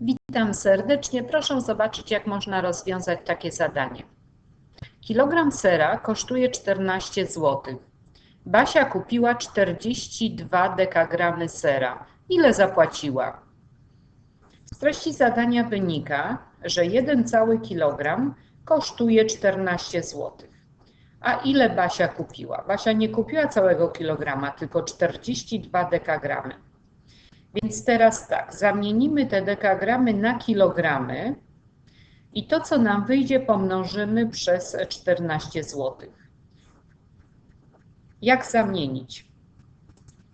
Witam serdecznie. Proszę zobaczyć, jak można rozwiązać takie zadanie. Kilogram sera kosztuje 14 zł. Basia kupiła 42 dekagramy sera. Ile zapłaciła? Z treści zadania wynika, że 1 cały kilogram kosztuje 14 zł. A ile Basia kupiła? Basia nie kupiła całego kilograma, tylko 42 dekagramy. Więc teraz tak, zamienimy te dekagramy na kilogramy i to, co nam wyjdzie, pomnożymy przez 14 zł. Jak zamienić?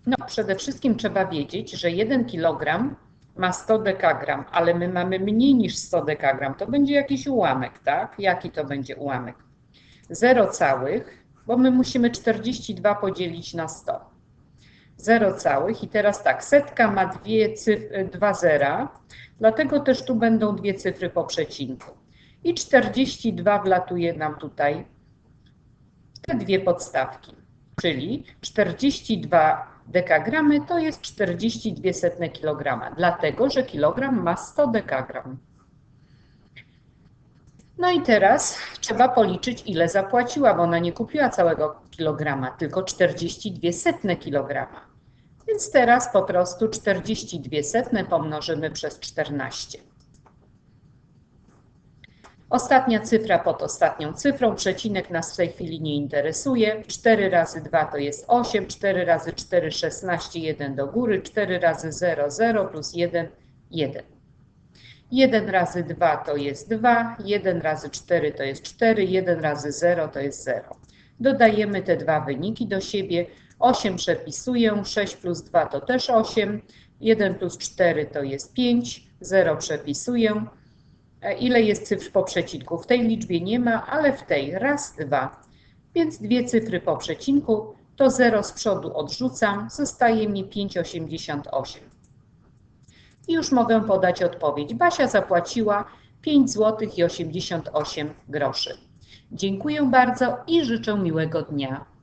No, przede wszystkim trzeba wiedzieć, że 1 kg ma 100 dekagram, ale my mamy mniej niż 100 dekagram. To będzie jakiś ułamek, tak? Jaki to będzie ułamek? 0 całych, bo my musimy 42 podzielić na 100. 0 całych i teraz tak, setka ma dwie, cyf- dwa zera, dlatego też tu będą dwie cyfry po przecinku. I 42 wlatuje nam tutaj te dwie podstawki, czyli 42 dekagramy to jest 42 setne kilograma, dlatego że kilogram ma 100 dekagram. No i teraz trzeba policzyć, ile zapłaciła, bo ona nie kupiła całego kilograma, tylko 42 setne kilograma. Więc teraz po prostu 42 setne pomnożymy przez 14. Ostatnia cyfra pod ostatnią cyfrą, przecinek nas w tej chwili nie interesuje. 4 razy 2 to jest 8, 4 razy 4 16, 1 do góry, 4 razy 0 0 plus 1 1. 1 razy 2 to jest 2, 1 razy 4 to jest 4, 1 razy 0 to jest 0. Dodajemy te dwa wyniki do siebie. 8 przepisuję, 6 plus 2 to też 8, 1 plus 4 to jest 5, 0 przepisuję. E, Ile jest cyfr po przecinku? W tej liczbie nie ma, ale w tej raz, dwa. Więc dwie cyfry po przecinku, to 0 z przodu odrzucam, zostaje mi 5,88. I już mogę podać odpowiedź. Basia zapłaciła 5 zł i 88 groszy. Dziękuję bardzo i życzę miłego dnia.